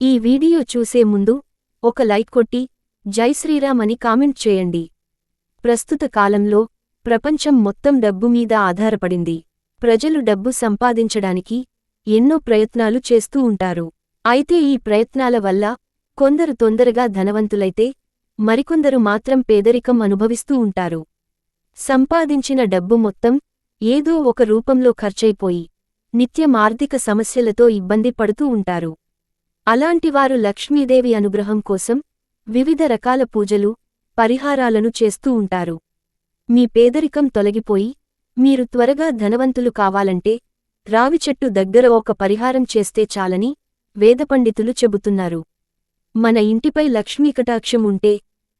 ఈ వీడియో చూసే ముందు ఒక లైక్ కొట్టి జై శ్రీరామ్ అని కామెంట్ చేయండి. ప్రస్తుత కాలంలో ప్రపంచం మొత్తం డబ్బు మీద ఆధారపడింది. ప్రజలు డబ్బు సంపాదించడానికి ఎన్నో ప్రయత్నాలు చేస్తూ ఉంటారు. అయితే ఈ ప్రయత్నాల వల్ల కొందరు తొందరగా ధనవంతులైతే మరికొందరు మాత్రం పేదరికం అనుభవిస్తూ ఉంటారు. సంపాదించిన డబ్బు మొత్తం ఏదో ఒక రూపంలో ఖర్చయిపోయి నిత్యం ఆర్థిక సమస్యలతో ఇబ్బంది పడుతూ ఉంటారు. అలాంటివారు లక్ష్మీదేవి అనుగ్రహం కోసం వివిధ రకాల పూజలు పరిహారాలను చేస్తూ ఉంటారు. మీ పేదరికం తొలగిపోయి మీరు త్వరగా ధనవంతులు కావాలంటే రావిచెట్టు దగ్గర ఒక పరిహారం చేస్తే చాలని వేదపండితులు చెబుతున్నారు. మన ఇంటిపై లక్ష్మీకటాక్షం ఉంటే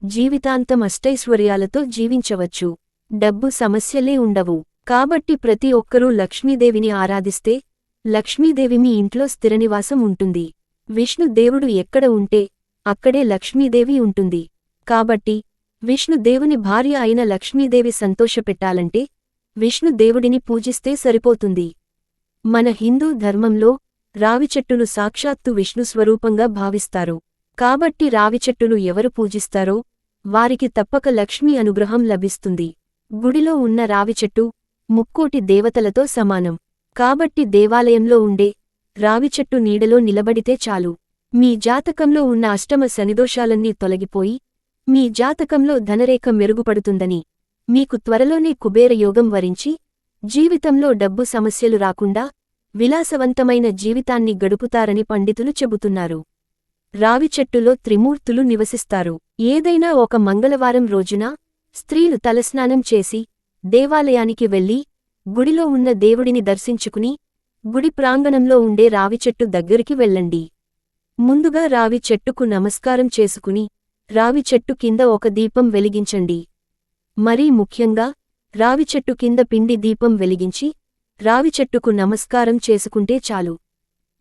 జీవితాంతం అష్టైశ్వర్యాలతో జీవించవచ్చు. డబ్బు సమస్యలే ఉండవు. కాబట్టి ప్రతి ఒక్కరూ లక్ష్మీదేవిని ఆరాధిస్తే లక్ష్మీదేవి మీ ఇంట్లో స్థిరనివాసం ఉంటుంది. విష్ణుదేవుడు ఎక్కడ ఉంటే అక్కడే లక్ష్మీదేవి ఉంటుంది. కాబట్టి విష్ణుదేవుని భార్య అయిన లక్ష్మీదేవి సంతోషపెట్టాలంటే విష్ణుదేవుడిని పూజిస్తే సరిపోతుంది. మన హిందూ ధర్మంలో రావిచెట్టును సాక్షాత్తు విష్ణు స్వరూపంగా భావిస్తారు. కాబట్టి రావిచెట్టును ఎవరు పూజిస్తారో వారికి తప్పక లక్ష్మీ అనుగ్రహం లభిస్తుంది. గుడిలో ఉన్న రావిచెట్టు ముక్కోటి దేవతలతో సమానం. కాబట్టి దేవాలయంలో ఉండే రావిచెట్టు నీడలో నిలబడితే చాలు. మీ జాతకంలో ఉన్న అష్టమ శనిదోషాలన్నీ తొలగిపోయి మీ జాతకంలో ధనరేఖ మెరుగుపడుతుందని మీకు త్వరలోనే కుబేరయోగం వరించి జీవితంలో డబ్బు సమస్యలు రాకుండా విలాసవంతమైన జీవితాన్ని గడుపుతారని పండితులు చెబుతున్నారు. రావిచెట్టులో త్రిమూర్తులు నివసిస్తారు. ఏదైనా ఒక మంగళవారం రోజున స్త్రీలు తలస్నానం చేసి దేవాలయానికి వెళ్ళి గుడిలో ఉన్న దేవుడిని దర్శించుకుని గుడి ప్రాంగణంలో ఉండే రావిచెట్టు దగ్గరికి వెళ్ళండి. ముందుగా రావి చెట్టుకు నమస్కారం చేసుకుని రావి చెట్టు కింద ఒక దీపం వెలిగించండి. మరీ ముఖ్యంగా రావి చెట్టు కింద పిండి దీపం వెలిగించి రావి చెట్టుకు నమస్కారం చేసుకుంటే చాలు.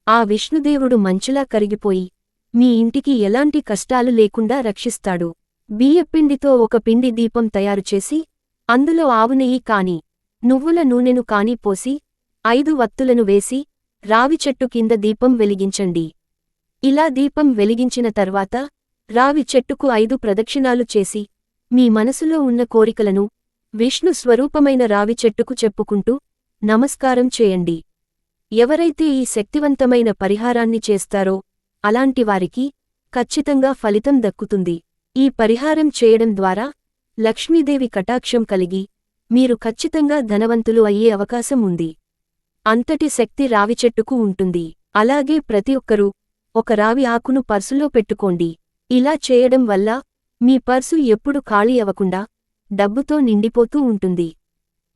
ఆ విష్ణుదేవుడు మంచులా కరిగిపోయి మీ ఇంటికి ఎలాంటి కష్టాలు లేకుండా రక్షిస్తాడు. బియ్యపిండితో ఒక పిండి దీపం తయారుచేసి అందులో ఆవునెయ్యి కాని నువ్వుల నూనెను కాని పోసి ఐదు వత్తులను వేసి రావి చెట్టు కింద దీపం వెలిగించండి. ఇలా దీపం వెలిగించిన తర్వాత రావి చెట్టుకు ఐదు ప్రదక్షిణాలు చేసి మీ మనసులో ఉన్న కోరికలను విష్ణు స్వరూపమైన రావి చెట్టుకు చెప్పుకుంటూ నమస్కారం చేయండి. ఎవరైతే ఈ శక్తివంతమైన పరిహారాన్ని చేస్తారో అలాంటి వారికి ఖచ్చితంగా ఫలితం దక్కుతుంది. ఈ పరిహారం చేయడం ద్వారా లక్ష్మీదేవి కటాక్షం కలిగి మీరు ఖచ్చితంగా ధనవంతులు అయ్యే అవకాశం ఉంది. అంతటి శక్తి రావి చెట్టుకు ఉంటుంది. అలాగే ప్రతి ఒక్కరూ ఒక రావి ఆకును పర్సులో పెట్టుకోండి. ఇలా చేయడం వల్ల మీ పర్సు ఎప్పుడు ఖాళీ అవ్వకుండా డబ్బుతో నిండిపోతూ ఉంటుంది.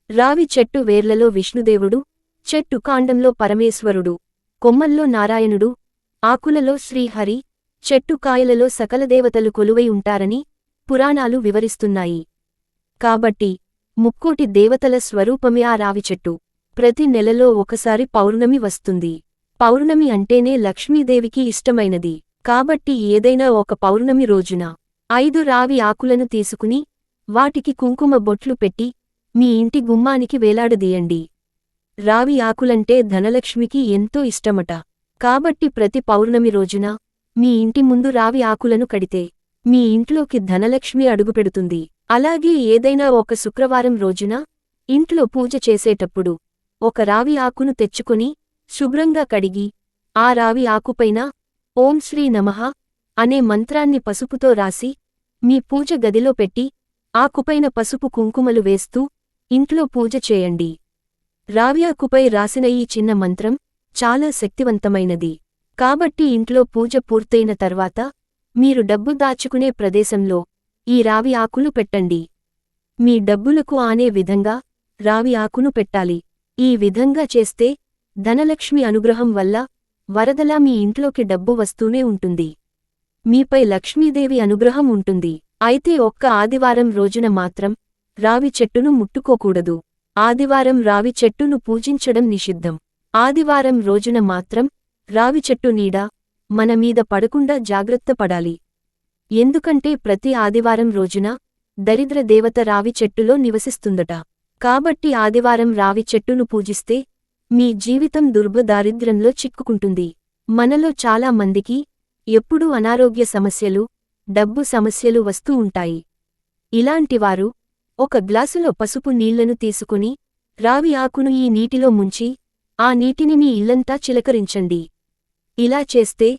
రావి చెట్టు వేర్లలో విష్ణుదేవుడు చెట్టు కాండంలో పరమేశ్వరుడు కొమ్మల్లో నారాయణుడు ఆకులలో శ్రీహరి చెట్టు కాయలలో సకల దేవతలు కొలువై ఉంటారని పురాణాలు వివరిస్తున్నాయి. కాబట్టి ముక్కోటి దేవతల స్వరూపమే ఆ రావి చెట్టు. ప్రతి నెలలో ఒకసారి పౌర్ణమి వస్తుంది. పౌర్ణమి అంటేనే లక్ష్మీదేవికి ఇష్టమైనది. కాబట్టి ఏదైనా ఒక పౌర్ణమి రోజున ఐదు రావి ఆకులను తీసుకుని వాటికి కుంకుమ బొట్లు పెట్టి మీ ఇంటి గుమ్మానికి వేలాడదీయండి. రావి ఆకులంటే ధనలక్ష్మికి ఎంతో ఇష్టమట. కాబట్టి ప్రతి పౌర్ణమి రోజున మీ ఇంటి ముందు రావి ఆకులను కడితే మీ ఇంట్లోకి ధనలక్ష్మి అడుగుపెడుతుంది. అలాగే ఏదైనా ఒక శుక్రవారం రోజున ఇంట్లో పూజ చేసేటప్పుడు ఒక రావి ఆకును తెచ్చుకుని శుభ్రంగా కడిగి ఆ రావి ఆకుపైన ఓం శ్రీ నమః అనే మంత్రాన్ని పసుపుతో రాసి మీ పూజ గదిలో పెట్టి ఆకుపైన పసుపు కుంకుమలు వేస్తూ ఇంట్లో పూజ చేయండి. రావి ఆకుపై రాసిన ఈ చిన్న మంత్రం చాలా శక్తివంతమైనది. కాబట్టి ఇంట్లో పూజ పూర్తయిన తర్వాత మీరు డబ్బు దాచుకునే ప్రదేశంలో ఈ రావి ఆకులు పెట్టండి. మీ డబ్బులకు ఆనే విధంగా రావి ఆకును పెట్టాలి. ఈ విధంగా చేస్తే ధనలక్ష్మి అనుగ్రహం వల్ల వరదలా మీ ఇంట్లోకి డబ్బు వస్తూనే ఉంటుంది. మీపై లక్ష్మీదేవి అనుగ్రహం ఉంటుంది. అయితే ఒక్క ఆదివారం రోజున మాత్రం రావి చెట్టును ముట్టుకోకూడదు. ఆదివారం రావి చెట్టును పూజించడం నిషిద్ధం. ఆదివారం రోజున మాత్రం రావి చెట్టు నీడ మన మీద పడకుండా జాగ్రత్త పడాలి. ఎందుకంటే ప్రతి ఆదివారం రోజున దరిద్ర దేవత రావి చెట్టులో నివసిస్తుందట. కాబట్టి ఆదివారం రావి చెట్టును పూజిస్తే మీ జీవితం దుర్భ దారిద్ర్యంలో చిక్కుకుంటుంది. మనలో చాలా మందికి ఎప్పుడూ అనారోగ్య సమస్యలు డబ్బు సమస్యలు వస్తూ ఉంటాయి. ఇలాంటివారు ఒక గ్లాసులో పసుపు నీళ్ళను తీసుకుని రావి ఆకును ఈ నీటిలో ముంచి ఆ నీటిని మీ ఇల్లంతా చిలకరించండి. ఇలా చేస్తే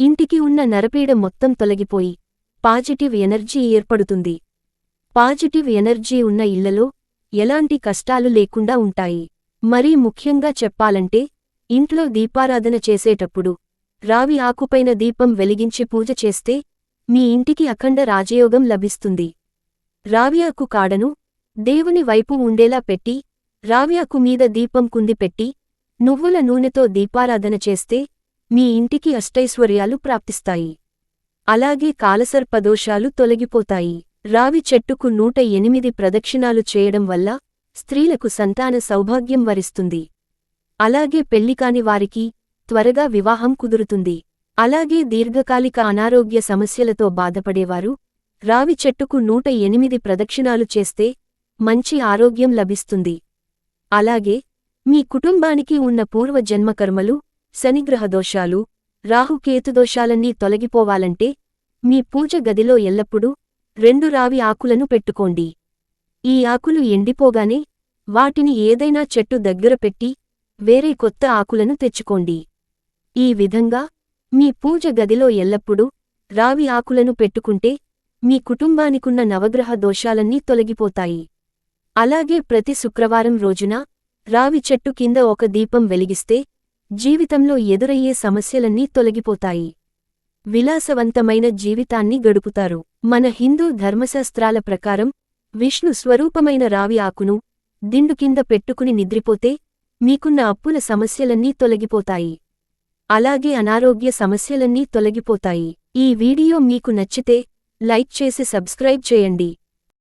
ఇంటికి ఉన్న నరపీడ మొత్తం తొలగిపోయి పాజిటివ్ ఎనర్జీ ఏర్పడుతుంది. పాజిటివ్ ఎనర్జీ ఉన్న ఇళ్ళలో ఎలాంటి కష్టాలు లేకుండా ఉంటాయి. మరీ ముఖ్యంగా చెప్పాలంటే ఇంట్లో దీపారాధన చేసేటప్పుడు రావి ఆకుపైన దీపం వెలిగించి పూజ చేస్తే మీ ఇంటికి అఖండ రాజయోగం లభిస్తుంది. రావియాకు కాడను దేవుని వైపు ఉండేలా పెట్టి రావ్యాకు మీద దీపం కుందిపెట్టి నువ్వుల నూనెతో దీపారాధన చేస్తే మీ ఇంటికి అష్టైశ్వర్యాలు ప్రాప్తిస్తాయి. అలాగే కాలసర్పదోషాలు తొలగిపోతాయి. రావి చెట్టుకు నూట ఎనిమిది ప్రదక్షిణాలు చేయడం వల్ల స్త్రీలకు సంతాన సౌభాగ్యం వరిస్తుంది. అలాగే పెళ్ళికాని వారికి త్వరగా వివాహం కుదురుతుంది. అలాగే దీర్ఘకాలిక అనారోగ్య సమస్యలతో బాధపడేవారు రావి చెట్టుకు నూట ఎనిమిది ప్రదక్షిణాలు చేస్తే మంచి ఆరోగ్యం లభిస్తుంది. అలాగే మీ కుటుంబానికి ఉన్న పూర్వ జన్మకర్మలు శనిగ్రహదోషాలు రాహుకేతుదోషాలన్నీ తొలగిపోవాలంటే మీ పూజ గదిలో ఎల్లప్పుడూ రెండు రావి ఆకులను పెట్టుకోండి. ఈ ఆకులు ఎండిపోగానే వాటిని ఏదైనా చెట్టు దగ్గర పెట్టి వేరే కొత్త ఆకులను తెచ్చుకోండి. ఈ విధంగా మీ పూజ గదిలో ఎల్లప్పుడూ రావి ఆకులను పెట్టుకుంటే మీ కుటుంబానికున్న నవగ్రహ దోషాలన్నీ తొలగిపోతాయి. అలాగే ప్రతి శుక్రవారం రోజున రావి చెట్టు కింద ఒక దీపం వెలిగిస్తే జీవితంలో ఎదురయ్యే సమస్యలన్నీ తొలగిపోతాయి. విలాసవంతమైన జీవితాన్ని గడుపుతారు. మన హిందూ ధర్మశాస్త్రాల ప్రకారం విష్ణు స్వరూపమైన రావి ఆకును దిండు కింద పెట్టుకుని నిద్రిపోతే మీకున్న అప్పుల సమస్యలన్నీ తొలగిపోతాయి. అలాగే అనారోగ్య సమస్యలన్నీ తొలగిపోతాయి. ఈ వీడియో మీకు నచ్చితే లైక్ చేసి సబ్స్క్రైబ్ చేయండి.